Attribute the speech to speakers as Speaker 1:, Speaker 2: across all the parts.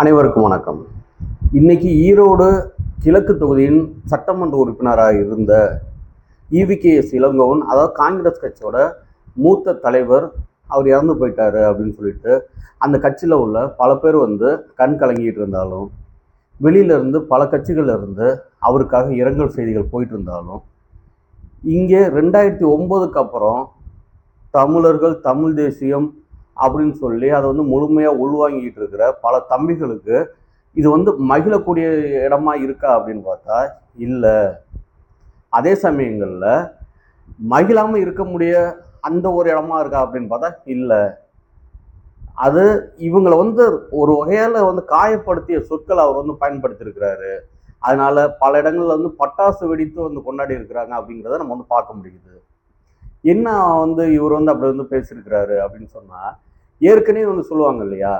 Speaker 1: அனைவருக்கும் வணக்கம். இன்னைக்கு ஈரோடு கிழக்கு தொகுதியின் சட்டமன்ற உறுப்பினராக இருந்த இவிகேஎஸ் இளங்கோவன் அதாவது காங்கிரஸ் கட்சியோட மூத்த தலைவர் அவர் இறந்து போயிட்டாரு அப்படின்னு சொல்லிட்டு அந்த கட்சியில் உள்ள பல பேர் வந்து கண் கலங்கிட்டு இருந்தாலும் வெளியில இருந்து பல கட்சிகளிலிருந்து அவருக்காக இரங்கல் செய்திகள் போயிட்டு இருந்தாலும் இங்கே ரெண்டாயிரத்தி ஒம்போதுக்கு அப்புறம் தமிழர்கள் தமிழ் தேசியம் அப்படின்னு சொல்லி அதை வந்து முழுமையாக உள்வாங்கிட்டு இருக்கிற பல தம்பிகளுக்கு இது வந்து மகிழக்கூடிய இடமா இருக்கா அப்படின்னு பார்த்தா இல்லை. அதே சமயங்களில் மகிழாமல் இருக்க முடிய அந்த ஒரு இடமா இருக்கா அப்படின்னு பார்த்தா இல்லை. அது இவங்களை வந்து ஒரு வகையால் வந்து காயப்படுத்திய சொற்களை அவர் வந்து பயன்படுத்தியிருக்கிறாரு. அதனால பல இடங்கள்ல வந்து பட்டாசு வெடித்து வந்து கொண்டாடி இருக்கிறாங்க அப்படிங்கிறத நம்ம வந்து பார்க்க முடியுது. என்ன வந்து இவர் வந்து அப்படி வந்து பேசியிருக்கிறாரு அப்படின்னு சொன்னால் ஏற்கனவே வந்து சொல்லுவாங்க இல்லையா?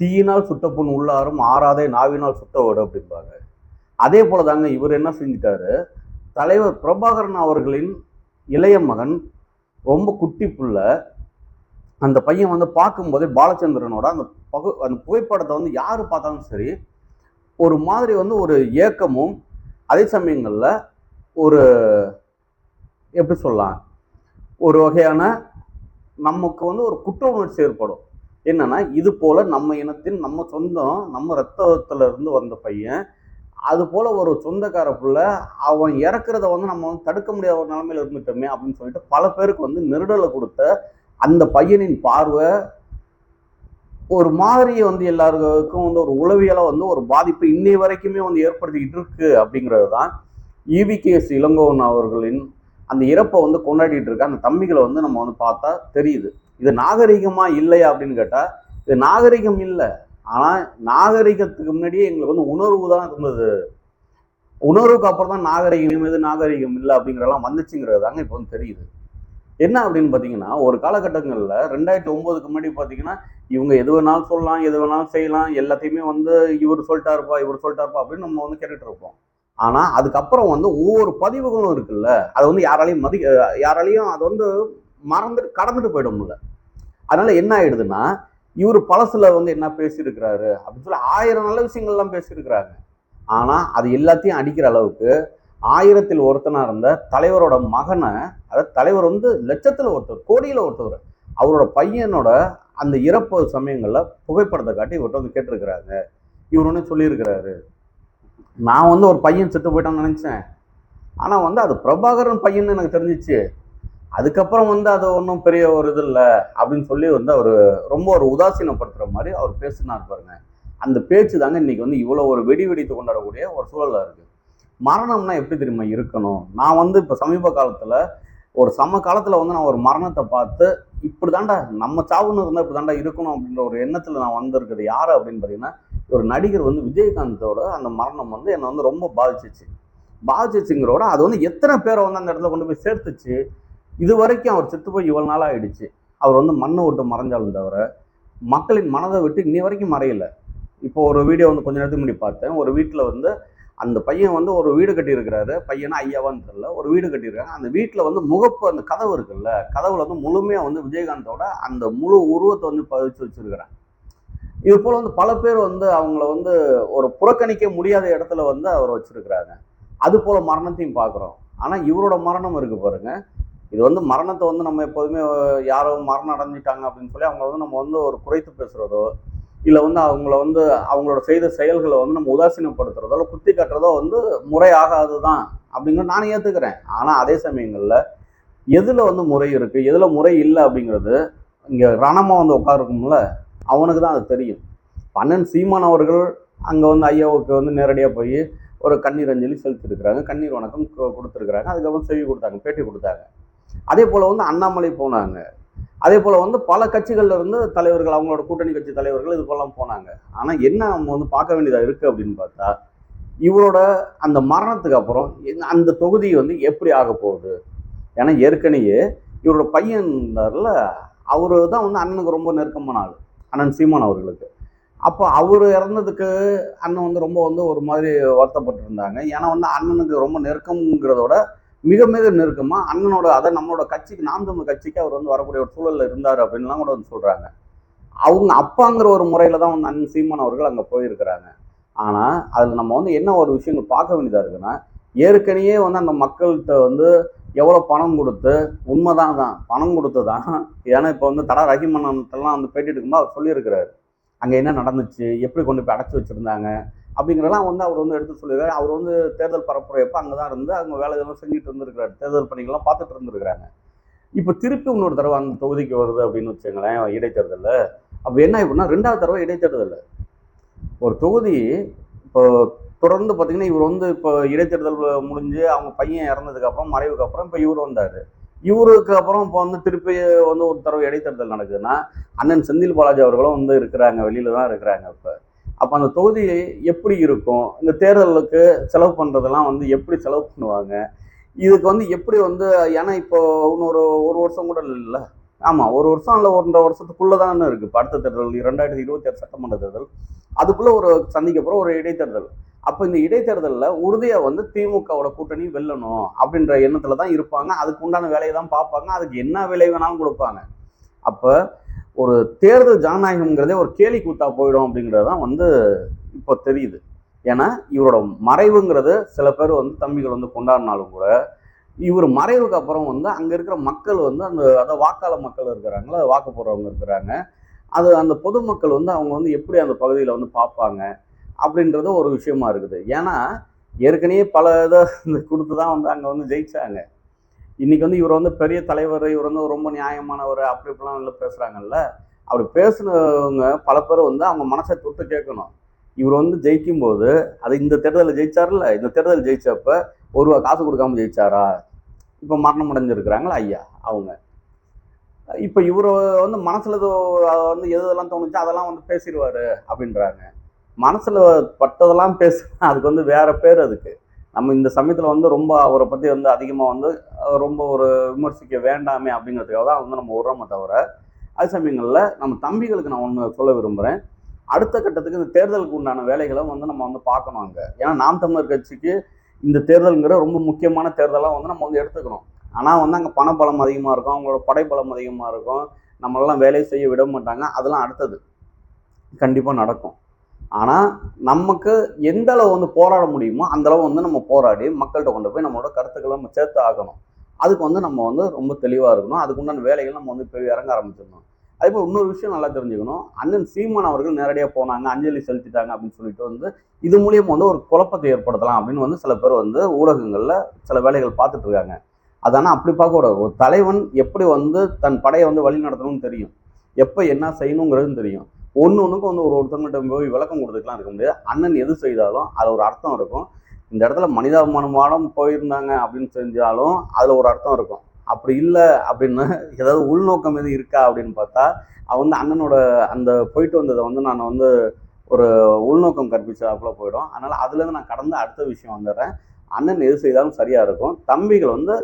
Speaker 1: தீயினால் சுட்ட உள்ளாரும் ஆறாதே நாவினால் சுட்ட ஓடு அப்படிம்பாங்க. அதே போல தாங்க இவர் என்ன செஞ்சிட்டாரு? தலைவர் பிரபாகரன் அவர்களின் இளைய மகன் ரொம்ப குட்டி புள்ள அந்த பையன் வந்து பார்க்கும்போதே பாலச்சந்திரனோட அந்த பகு அந்த புகைப்படத்தை வந்து யார் பார்த்தாலும் சரி ஒரு மாதிரி வந்து ஒரு ஏக்கமும் அதே சமயங்களில் ஒரு எப்படி சொல்லலாம் ஒரு வகையான நமக்கு வந்து ஒரு குற்ற உணர்ச்சி ஏற்படும். என்னன்னா இது போல நம்ம இனத்தின் நம்ம சொந்தம் நம்ம ரத்தத்துல இருந்து வந்த பையன் அது போல ஒரு சொந்தக்கார புள்ள அவன் இறக்குறத வந்து நம்ம வந்து தடுக்க முடியாத ஒரு நிலைமையில இருந்துட்டோமே அப்படின்னு சொல்லிட்டு பல பேருக்கு வந்து நெருடலை கொடுத்த அந்த பையனின் பார்வை ஒரு மாதிரி வந்து எல்லாருக்கும் வந்து ஒரு உளவியலாக வந்து ஒரு பாதிப்பு இன்னை வரைக்குமே வந்து ஏற்படுத்திக்கிட்டு இருக்கு அப்படிங்கிறது தான் இவிகேஎஸ் இளங்கோவன் அவர்களின் அந்த இறப்பை வந்து கொண்டாடிட்டு இருக்க அந்த தம்பிகளை வந்து நம்ம வந்து பார்த்தா தெரியுது. இது நாகரிகமா இல்லையா அப்படின்னு கேட்டா இது நாகரிகம் இல்லை. ஆனா நாகரிகத்துக்கு முன்னாடியே எங்களுக்கு வந்து உணர்வு தான் இருந்தது. உணர்வுக்கு அப்புறம் தான் நாகரிகம் எது நாகரிகம் இல்லை அப்படிங்கிறலாம் வந்துச்சுங்கிறது தாங்க இப்போ வந்து தெரியுது. என்ன அப்படின்னு பார்த்தீங்கன்னா ஒரு காலகட்டங்களில் ரெண்டாயிரத்தி ஒம்போதுக்கு முன்னாடி பார்த்தீங்கன்னா இவங்க எது வேணாலும் சொல்லலாம் எது வேணாலும் செய்யலாம் எல்லாத்தையுமே வந்து இவர் சொல்லிட்டாருப்பா இவர் சொல்லிட்டாருப்பா அப்படின்னு நம்ம வந்து கேட்டுட்டு இருப்போம். ஆனால் அதுக்கப்புறம் வந்து ஒவ்வொரு பதிவுகளும் இருக்குல்ல அதை வந்து யாராலையும் மதி யாராலையும் அது வந்து மறந்துட்டு கடந்துட்டு போயிடும்ல அதனால என்ன ஆயிடுதுன்னா இவர் பழசுல வந்து என்ன பேசியிருக்கிறாரு அப்படின்னு சொல்லி ஆயிரம் நல்ல விஷயங்கள்லாம் பேசியிருக்கிறாங்க. ஆனால் அது எல்லாத்தையும் அடிக்கிற அளவுக்கு ஆயிரத்தில் ஒருத்தனாக இருந்த தலைவரோட மகனை அதாவது தலைவர் வந்து லட்சத்தில் ஒருத்தர் கோடியில ஒருத்தவர் அவரோட பையனோட அந்த இறப்பு சமயங்களில் புகைப்படத்தை காட்டி இவர்கிட்ட வந்து கேட்டிருக்கிறாங்க. இவர் ஒன்று சொல்லியிருக்கிறாரு. நான் வந்து ஒரு பையன் செத்து போயிட்டான்னு நினச்சேன். ஆனால் வந்து அது பிரபாகரன் பையன்னு எனக்கு தெரிஞ்சிச்சு. அதுக்கப்புறம் வந்து அது ஒன்றும் பெரிய ஒரு இது இல்லை அப்படின்னு சொல்லி வந்து அவர் ரொம்ப ஒரு உதாசீனப்படுத்துகிற மாதிரி அவர் பேசினார் பாருங்க. அந்த பேச்சு தாங்க இன்னைக்கு வந்து இவ்வளோ ஒரு வெடி வெடித்து கொண்டாடக்கூடிய ஒரு சூழலாக இருக்குது மரணம்னா எப்படி தெரியுமா இருக்கணும்? நான் வந்து இப்போ சமீப காலத்தில் ஒரு சம காலத்தில் வந்து நான் ஒரு மரணத்தை பார்த்து இப்படி தாண்டா நம்ம சாவுன்னு இருந்தால் இப்படி தாண்டா இருக்கணும் அப்படின்ற ஒரு எண்ணத்தில் நான் வந்திருக்குது யார் அப்படின்னு பார்த்தீங்கன்னா ஒரு நடிகர் வந்து விஜயகாந்தோட அந்த மரணம் வந்து என்னை வந்து ரொம்ப பாதிச்சிச்சு. பாதிச்சிச்சுங்கிறோட அது வந்து எத்தனை பேரை வந்து அந்த இடத்துல கொண்டு போய் சேர்த்துச்சு இது வரைக்கும் அவர் செத்து போய் இவ்வளோ நாள் ஆயிடுச்சு. அவர் வந்து மண்ணை விட்டு மறைஞ்சாலும் தவிர மக்களின் மனதை விட்டு இன்னி வரைக்கும் மறையல. இப்போ ஒரு வீடியோ வந்து கொஞ்ச நேரத்துக்கு முன்னாடி பார்த்தேன். ஒரு வீட்டில் வந்து அந்த பையன் வந்து ஒரு வீடு கட்டியிருக்கிறாரு. பையனா ஐயாவான்னு தெரியல. ஒரு வீடு கட்டியிருக்காங்க. அந்த வீட்டில் வந்து முகப்பு அந்த கதவு இருக்குல்ல கதவுல வந்து முழுமையாக வந்து விஜயகாந்தோட அந்த முழு உருவத்தை வந்து பதிச்சு வச்சிருக்கிறாங்க. இது போல வந்து பல பேர் வந்து அவங்கள வந்து ஒரு புறக்கணிக்க முடியாத இடத்துல வந்து அவர் வச்சிருக்கிறாங்க. அது போல மரணத்தையும் பார்க்குறோம். ஆனால் இவரோட மரணம் இருக்கு பாருங்க. இது வந்து மரணத்தை வந்து நம்ம எப்போதுமே யாரோ மரணம் அடைஞ்சிட்டாங்க அப்படின்னு சொல்லி அவங்கள வந்து நம்ம வந்து ஒரு குறைத்து பேசுகிறதோ இல்லை வந்து அவங்கள வந்து அவங்களோட செய்த செயல்களை வந்து நம்ம உதாசீனப்படுத்துறதோ இல்லை குத்தி காட்டுறதோ வந்து முறையாகாது தான் அப்படிங்கிறத நான் ஏற்றுக்கிறேன் ஆனால் அதே சமயங்களில் எதில் வந்து முறை இருக்குது எதில் முறை இல்லை அப்படிங்கிறது இங்கே ரணமாக வந்து உட்காருக்கும்ல அவனுக்கு தான் அது தெரியும். அண்ணன் சீமான் அவர்கள் அங்கே வந்து ஐயாவுக்கு வந்து நேரடியாக போய் ஒரு கண்ணீர் அஞ்சலி செலுத்திருக்கிறாங்க கண்ணீர் வணக்கம் கு- அதுக்கப்புறம் செவி கொடுத்தாங்க பேட்டி கொடுத்தாங்க. அதே போல் வந்து அண்ணாமலை போனாங்க. அதே போல் வந்து பல கட்சிகளில் இருந்து தலைவர்கள் அவங்களோட கூட்டணி கட்சி தலைவர்கள் இது போலாம் போனாங்க. ஆனால் என்ன நம்ம வந்து பார்க்க வேண்டியதாக இருக்குது அப்படின்னு பார்த்தா இவரோட அந்த மரணத்துக்கு அப்புறம் அந்த தொகுதி வந்து எப்படி ஆக போகுது? ஏன்னா ஏற்கனவே இவரோட பையன் இருந்தார்ல அவர் தான் வந்து அண்ணனுக்கு ரொம்ப நெருக்கமான ஆள். அண்ணன் சீமான் அவர்களுக்கு. அப்போ அவர் இறந்ததுக்கு அண்ணன் வந்து ரொம்ப வந்து ஒரு மாதிரி வருத்தப்பட்டிருந்தாங்க. ஏன்னா வந்து அண்ணனுக்கு ரொம்ப நெருக்கம்ங்கிறதோட மிக மிக நெருக்கமாக அண்ணனோட அதை நம்மளோட கட்சிக்கு நாம் தமிழ் கட்சிக்கு அவர் வந்து வரக்கூடிய ஒரு சூழலில் இருந்தார் அப்படின்லாம் கூட வந்து சொல்கிறாங்க அவங்க அப்பாங்கிற ஒரு முறையில் தான் வந்து அண்ணன் சீமான் அவர்கள் அங்கே போயிருக்கிறாங்க. ஆனால் அதில் நம்ம வந்து என்ன ஒரு விஷயங்கள் பார்க்க வேண்டியதாக இருக்குன்னா ஏற்கனவே வந்து அந்த மக்கள்கிட்ட வந்து எவ்வளோ பணம் கொடுத்து உண்மைதான் தான் பணம் கொடுத்து தான் ஏன்னா இப்போ வந்து தடா ரஹிமன்னத்தெல்லாம் வந்து பேட்டி எடுக்கும்போது அவர் சொல்லியிருக்கிறாரு. அங்கே என்ன நடந்துச்சு? எப்படி கொண்டு போய் அடைச்சி வச்சுருந்தாங்க? அப்படிங்கிறதெல்லாம் வந்து அவர் வந்து எடுத்து சொல்லியிருக்காரு. அவர் வந்து தேர்தல் பரப்புரையப்போ அங்கே தான் இருந்து அவங்க வேலைகள்லாம் செஞ்சுட்டு இருந்திருக்கிறாரு. தேர்தல் பணிகள்லாம் பார்த்துட்டு இருந்திருக்கிறாங்க. இப்போ திருப்பி இன்னொரு தடவை அந்த தொகுதிக்கு வருது அப்படின்னு வச்சுங்களேன் இடைத்தேர்தலில். அப்போ என்ன ஆகிப்போனா ரெண்டாவது தடவை இடைத்தேர்தலில் ஒரு தொகுதி இப்போ தொடர்ந்து பார்த்தீங்கன்னா இவர் வந்து இப்போ இடைத்தேர்தல் முடிஞ்சு அவங்க பையன் இறந்ததுக்கு அப்புறம் மறைவுக்கு அப்புறம் இப்போ இவர் வந்தார். இவருக்கு அப்புறம் இப்போ வந்து திருப்பி வந்து ஒரு தடவை இடைத்தேர்தல் நடக்குதுன்னா அண்ணன் செந்தில் பாலாஜி அவர்களும் வந்து இருக்கிறாங்க வெளியில தான் இருக்கிறாங்க இப்போ. அப்போ அந்த தொகுதி எப்படி இருக்கும்? இந்த தேர்தலுக்கு செலவு பண்ணுறதெல்லாம் வந்து எப்படி செலவு பண்ணுவாங்க? இதுக்கு வந்து எப்படி வந்து ஏன்னா இப்போ இன்னொரு ஒரு வருஷம் கூட இல்லை ஆமாம் ஒரு வருஷம் இல்லை ஒன்றரை வருஷத்துக்குள்ளே தானே இருக்குது இப்போ அடுத்த தேர்தல் இரண்டாயிரத்தி இருபத்தி ஆறு சட்டமன்ற தேர்தல். அதுக்குள்ளே ஒரு சந்திக்க போகிற ஒரு இடைத்தேர்தல். அப்போ இந்த இடைத்தேர்தலில் உறுதியாக வந்து திமுகவோட கூட்டணி வெல்லணும் அப்படின்ற எண்ணத்தில் தான் இருப்பாங்க. அதுக்கு உண்டான வேலையை தான் பார்ப்பாங்க. அதுக்கு என்ன விலை வேணாலும் கொடுப்பாங்க. அப்போ ஒரு தேர்தல் ஜனநாயகம்ங்கிறதே ஒரு கேலி கூத்தா போயிடும் அப்படிங்கிறது தான் வந்து இப்போ தெரியுது. ஏன்னா இவரோட மறைவுங்கிறது சில பேர் வந்து தம்பிகள் வந்து கொண்டாடினாலும் கூட இவர் மறைவுக்கு அப்புறம் வந்து அங்கே இருக்கிற மக்கள் வந்து அந்த அதை வாக்காள மக்கள் இருக்கிறாங்களா வாக்கு போடுறவங்க இருக்கிறாங்க. அது அந்த பொதுமக்கள் வந்து அவங்க வந்து எப்படி அந்த பகுதியில் வந்து பார்ப்பாங்க? அப்படின்றது ஒரு விஷயமா இருக்குது. ஏன்னா ஏற்கனவே பல இதை கொடுத்து தான் வந்து அங்கே வந்து ஜெயிச்சாங்க. இன்றைக்கி வந்து இவர் வந்து பெரிய தலைவர் இவர் வந்து ரொம்ப நியாயமானவர் அப்படி இப்படிலாம் இல்லை பேசுகிறாங்கல்ல அப்படி பேசுனவங்க பல பேர் வந்து அவங்க மனசை தொட்டு கேட்கணும். இவர் வந்து ஜெயிக்கும் போது அது இந்த தேர்தலில் ஜெயிச்சார்ல இந்த தேர்தல் ஜெயிச்சப்ப ஒரு ரூபா காசு கொடுக்காம ஜெயிச்சாரா? இப்போ மரணம் அடைஞ்சிருக்கிறாங்களா? ஐயா அவங்க. இப்போ இவர் வந்து மனசில் வந்து எது எதெல்லாம் தோணுச்சோ அதெல்லாம் வந்து பேசிடுவார் அப்படின்றாங்க. மனசில் பட்டதெல்லாம் பேசுனா அதுக்கு வந்து வேற பேர் அதுக்கு. நம்ம இந்த சமயத்தில் வந்து ரொம்ப அவரை பற்றி வந்து அதிகமாக வந்து ரொம்ப ஒரு விமர்சிக்க வேண்டாமே அப்படிங்கிறதுக்காக தான் வந்து நம்ம விடுறோமே தவிர அது சமயங்களில் நம்ம தம்பிகளுக்கு நான் ஒன்று சொல்ல விரும்புகிறேன் அடுத்த கட்டத்துக்கு இந்த தேர்தலுக்கு உண்டான வேலைகளை வந்து நம்ம வந்து பார்க்கணும் அங்கே. ஏன்னா நாம் தமிழர் கட்சிக்கு இந்த தேர்தலுங்கிற ரொம்ப முக்கியமான தேர்தலாக வந்து நம்ம வந்து எடுத்துக்கணும். ஆனால் வந்து அங்கே பணபலம் அதிகமாக இருக்கும் அவங்களோட படைபலம் அதிகமாக இருக்கும். நம்மளெல்லாம் வேலையை செய்ய விட மாட்டாங்க. அதெல்லாம் அடுத்தது. கண்டிப்பாக நடக்கும். ஆனால் நமக்கு எந்த அளவு வந்து போராட முடியுமோ அந்த அளவு வந்து நம்ம போராடி மக்கள்கிட்ட கொண்டு போய் நம்மளோட கருத்துக்களை நம்ம சேர்த்து ஆகணும். அதுக்கு வந்து நம்ம வந்து ரொம்ப தெளிவாக இருக்கணும். அதுக்குண்டான வேலைகள் நம்ம வந்து இப்போ இறங்க ஆரம்பிச்சிடணும். அதே போல் இன்னொரு விஷயம் நல்லா தெரிஞ்சுக்கணும். அண்ணன் சீமான் அவர்கள் நேரடியாக போனாங்க அஞ்சலி செலுத்திட்டாங்க அப்படின்னு சொல்லிட்டு வந்து இது மூலியமா வந்து ஒரு குழப்பத்தை ஏற்படுத்தலாம் அப்படின்னு வந்து சில பேர் வந்து ஊடகங்களில் சில வேலைகள் பார்த்துட்டு இருக்காங்க. அதனால் அப்படி பார்க்கக்கூடாது ஒரு தலைவன் எப்படி வந்து தன் படையை வந்து வழி நடத்தணும்னு தெரியும். எப்போ என்ன செய்யணுங்கிறதுன்னு தெரியும். ஒன்று ஒன்றுக்கும் வந்து ஒரு ஒருத்தவங்கள்ட்ட போய் விளக்கம் கொடுத்துக்கலாம் இருக்க முடியாது. அண்ணன் எது செய்தாலும் அதில் ஒரு அர்த்தம் இருக்கும். இந்த இடத்துல மனிதாபிமானமானம் போயிருந்தாங்க அப்படின்னு செஞ்சாலும் அதில் ஒரு அர்த்தம் இருக்கும். அப்படி இல்லை அப்படின்னு ஏதாவது உள்நோக்கம் எதுவும் இருக்கா அப்படின்னு பார்த்தா அவன் வந்து அண்ணனோட அந்த போயிட்டு வந்ததை வந்து நான் வந்து ஒரு உள்நோக்கம் கற்பிச்சாப்புல போயிடும். அதனால் அதுலேருந்து நான் கடந்து அடுத்த விஷயம் வந்துடுறேன். அண்ணன் எது செய்தாலும் சரியாக இருக்கும். தம்பிகள் வந்து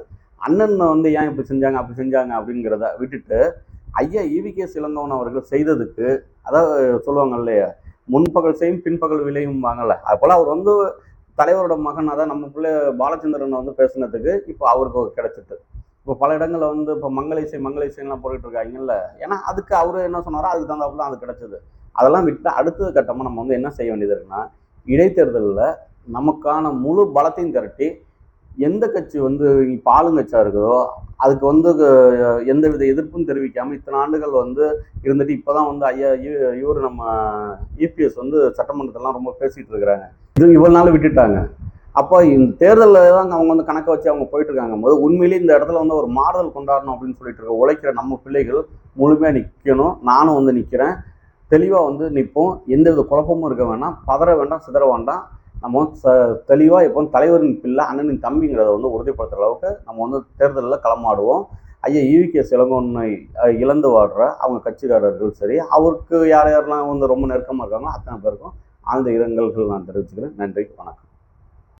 Speaker 1: அண்ணன் வந்து ஏன் இப்படி செஞ்சாங்க அப்படி செஞ்சாங்க அப்படிங்கிறத விட்டுட்டு ஐயா ஈவிகே சிலங்கவன் அவர்கள் செய்ததுக்கு அதாவது சொல்லுவாங்க இல்லையா முன்பகல் செய்யும் பின்பகல் விளையும் வாங்கல. அது போல் அவர் வந்து தலைவரோட மகன் அதான் நம்ம பிள்ளை பாலச்சந்திரன் வந்து பேசுனதுக்கு இப்போ அவருக்கு கிடைச்சிட்டு. இப்போ பல இடங்களில் வந்து இப்போ மங்கள இசை போட்டுட்டு இருக்காங்கல்ல. ஏன்னா அதுக்கு அவர் என்ன சொன்னாரோ அதுக்கு தகுந்தாப்புல தான் அது கிடைச்சது. அதெல்லாம் விட்டு அடுத்த கட்டமாக நம்ம வந்து என்ன செய்ய வேண்டியது இருக்குன்னா இடைத்தேர்தலில் நமக்கான முழு பலத்தையும் திரட்டி எந்த கட்சி வந்து இப்போ ஆளுங்கட்சியாக இருக்குதோ அதுக்கு வந்து எந்த வித எதிர்ப்பும் தெரிவிக்காமல் இத்தனை ஆண்டுகள் வந்து இருந்துட்டு இப்போ தான் வந்து ஐயா இவர் நம்ம இபிஎஸ் வந்து சட்டமன்றத்தெல்லாம் ரொம்ப பேசிகிட்டு இருக்கிறாங்க. இது இவ்வளோ நாள் விட்டுட்டாங்க. அப்போ இந்த தேர்தலில் தான் அவங்க வந்து கணக்கை வச்சு அவங்க போயிட்டு இருக்காங்க போது உண்மையிலேயே இந்த இடத்துல வந்து ஒரு மாறுதல் கொண்டாடணும் அப்படின்னு சொல்லிட்டு இருக்க உழைக்கிற நம்ம பிள்ளைகள் முழுமையாக நிற்கணும் நானும் வந்து நிற்கிறேன் தெளிவாக வந்து நிற்போம் எந்த வித குழப்பமும் இருக்க வேண்டாம் பதற வேண்டாம் சிதற வேண்டாம். நம்ம வந்து ச தெளிவாக இப்போ தலைவரின் பிள்ளை அண்ணனின் தம்பிங்கிறத வந்து உறுதிப்படுத்துகிற அளவுக்கு நம்ம வந்து தேர்தலில் களமாடுவோம். ஐயா ஈவிகே சிலங்கொன்னை இழந்து வாடுற அவங்க கட்சிக்காரர்கள் சரி அவருக்கு யார் யாரெல்லாம் வந்து ரொம்ப நெருக்கமாக இருக்காங்களோ அத்தனை பேருக்கும் ஆழ்ந்த இரங்கல்கள் நான் தெரிவிச்சுக்கிறேன். நன்றி வணக்கம்.